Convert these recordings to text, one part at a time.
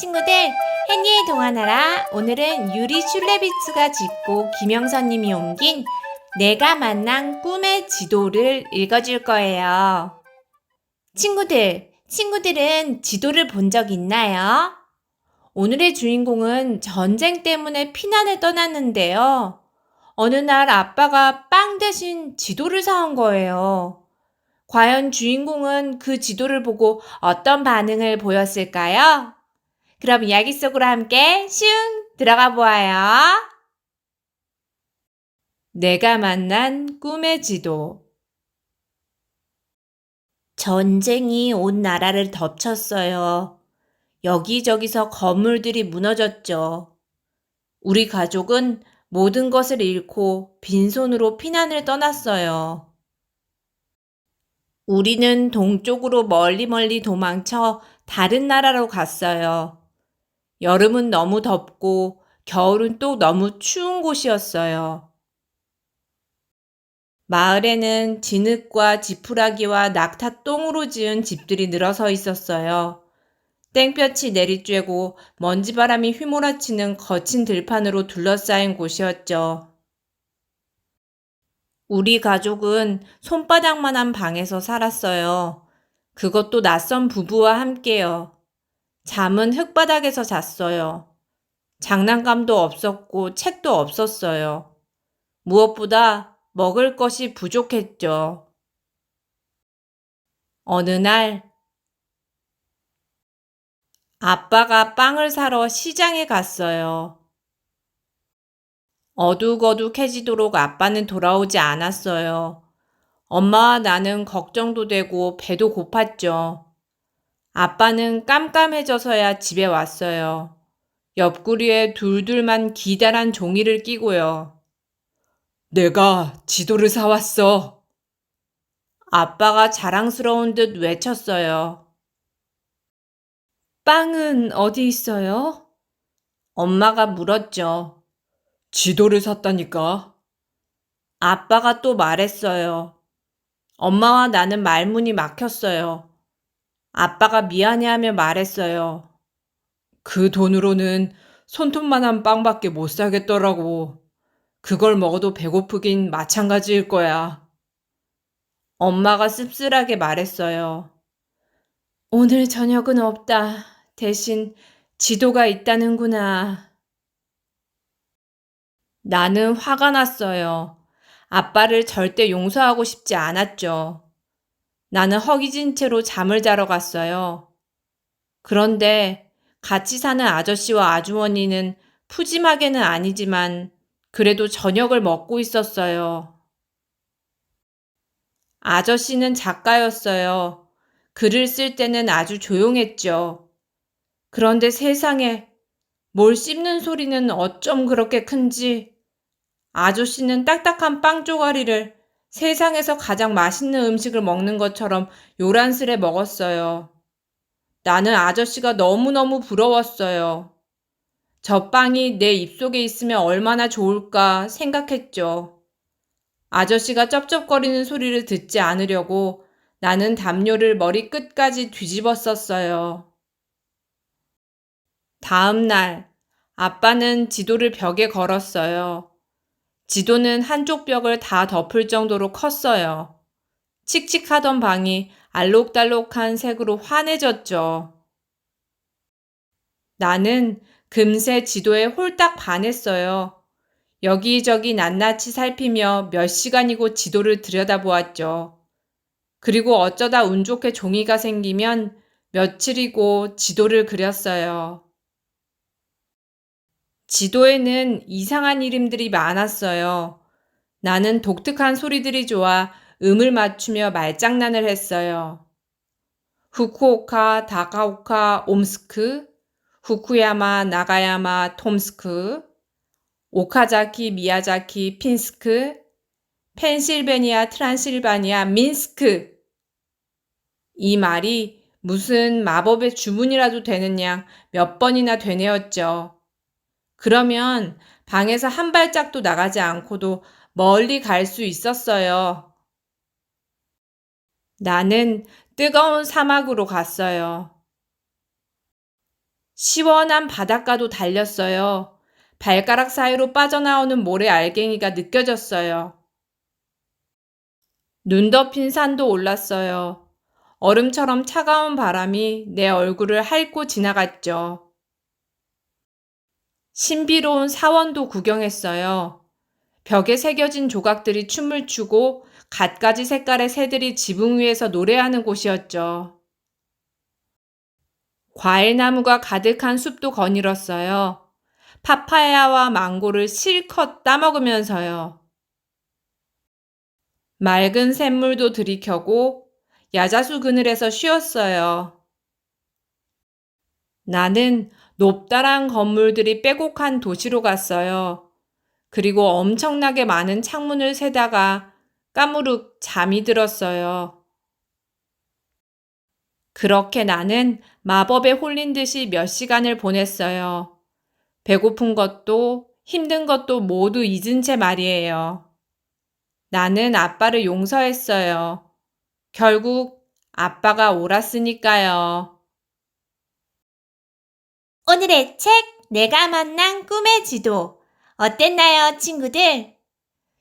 친구들, 헨리의 동화나라 오늘은 유리 슐레비츠가 짓고 김영선님이 옮긴 내가 만난 꿈의 지도를 읽어줄 거예요. 친구들, 친구들은 지도를 본 적 있나요? 오늘의 주인공은 전쟁 때문에 피난을 떠났는데요. 어느 날 아빠가 빵 대신 지도를 사온 거예요. 과연 주인공은 그 지도를 보고 어떤 반응을 보였을까요? 그럼 이야기 속으로 함께 슝 들어가 보아요. 내가 만난 꿈의 지도. 전쟁이 온 나라를 덮쳤어요. 여기저기서 건물들이 무너졌죠. 우리 가족은 모든 것을 잃고 빈손으로 피난을 떠났어요. 우리는 동쪽으로 멀리 멀리 도망쳐 다른 나라로 갔어요. 여름은 너무 덥고 겨울은 또 너무 추운 곳이었어요. 마을에는 진흙과 지푸라기와 낙타똥으로 지은 집들이 늘어서 있었어요. 땡볕이 내리쬐고 먼지바람이 휘몰아치는 거친 들판으로 둘러싸인 곳이었죠. 우리 가족은 손바닥만한 방에서 살았어요. 그것도 낯선 부부와 함께요. 잠은 흙바닥에서 잤어요. 장난감도 없었고 책도 없었어요. 무엇보다 먹을 것이 부족했죠. 어느 날 아빠가 빵을 사러 시장에 갔어요. 어둑어둑해지도록 아빠는 돌아오지 않았어요. 엄마와 나는 걱정도 되고 배도 고팠죠. 아빠는 깜깜해져서야 집에 왔어요. 옆구리에 둘둘만 기다란 종이를 끼고요. 내가 지도를 사왔어. 아빠가 자랑스러운 듯 외쳤어요. 빵은 어디 있어요? 엄마가 물었죠. 지도를 샀다니까. 아빠가 또 말했어요. 엄마와 나는 말문이 막혔어요. 아빠가 미안해하며 말했어요. 그 돈으로는 손톱만한 빵밖에 못 사겠더라고. 그걸 먹어도 배고프긴 마찬가지일 거야. 엄마가 씁쓸하게 말했어요. 오늘 저녁은 없다. 대신 지도가 있다는구나. 나는 화가 났어요. 아빠를 절대 용서하고 싶지 않았죠. 나는 허기진 채로 잠을 자러 갔어요. 그런데 같이 사는 아저씨와 아주머니는 푸짐하게는 아니지만 그래도 저녁을 먹고 있었어요. 아저씨는 작가였어요. 글을 쓸 때는 아주 조용했죠. 그런데 세상에 뭘 씹는 소리는 어쩜 그렇게 큰지 아저씨는 딱딱한 빵 쪼가리를 세상에서 가장 맛있는 음식을 먹는 것처럼 요란스레 먹었어요. 나는 아저씨가 너무너무 부러웠어요. 저 빵이 내 입속에 있으면 얼마나 좋을까 생각했죠. 아저씨가 쩝쩝거리는 소리를 듣지 않으려고 나는 담요를 머리 끝까지 뒤집었었어요. 다음 날, 아빠는 지도를 벽에 걸었어요. 지도는 한쪽 벽을 다 덮을 정도로 컸어요. 칙칙하던 방이 알록달록한 색으로 환해졌죠. 나는 금세 지도에 홀딱 반했어요. 여기저기 낱낱이 살피며 몇 시간이고 지도를 들여다보았죠. 그리고 어쩌다 운 좋게 종이가 생기면 며칠이고 지도를 그렸어요. 지도에는 이상한 이름들이 많았어요. 나는 독특한 소리들이 좋아 음을 맞추며 말장난을 했어요. 후쿠오카, 다카오카, 옴스크, 후쿠야마, 나가야마, 톰스크, 오카자키, 미야자키, 핀스크, 펜실베니아, 트란실바니아, 민스크. 이 말이 무슨 마법의 주문이라도 양몇 번이나 되뇌었죠. 그러면 방에서 한 발짝도 나가지 않고도 멀리 갈 수 있었어요. 나는 뜨거운 사막으로 갔어요. 시원한 바닷가도 달렸어요. 발가락 사이로 빠져나오는 모래 알갱이가 느껴졌어요. 눈 덮인 산도 올랐어요. 얼음처럼 차가운 바람이 내 얼굴을 핥고 지나갔죠. 신비로운 사원도 구경했어요. 벽에 새겨진 조각들이 춤을 추고 갖가지 색깔의 새들이 지붕 위에서 노래하는 곳이었죠. 과일나무가 가득한 숲도 거닐었어요. 파파야와 망고를 실컷 따먹으면서요. 맑은 샘물도 들이켜고 야자수 그늘에서 쉬었어요. 나는 높다란 건물들이 빼곡한 도시로 갔어요. 그리고 엄청나게 많은 창문을 세다가 까무룩 잠이 들었어요. 그렇게 나는 마법에 홀린 듯이 몇 시간을 보냈어요. 배고픈 것도 힘든 것도 모두 잊은 채 말이에요. 나는 아빠를 용서했어요. 결국 아빠가 옳았으니까요. 오늘의 책, 내가 만난 꿈의 지도. 어땠나요, 친구들?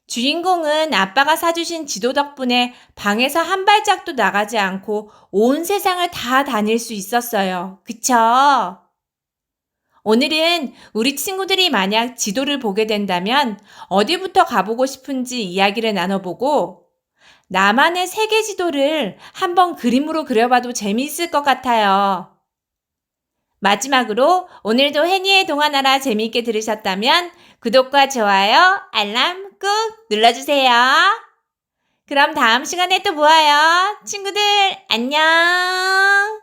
주인공은 아빠가 사주신 지도 덕분에 방에서 한 발짝도 나가지 않고 온 세상을 다 다닐 수 있었어요. 그쵸? 오늘은 우리 친구들이 만약 지도를 보게 된다면 어디부터 가보고 싶은지 이야기를 나눠보고 나만의 세계 지도를 한번 그림으로 그려봐도 재미있을 것 같아요. 마지막으로 오늘도 해니의 동화나라 재미있게 들으셨다면 구독과 좋아요, 알람 꾹 눌러주세요. 그럼 다음 시간에 또 모아요. 친구들, 안녕!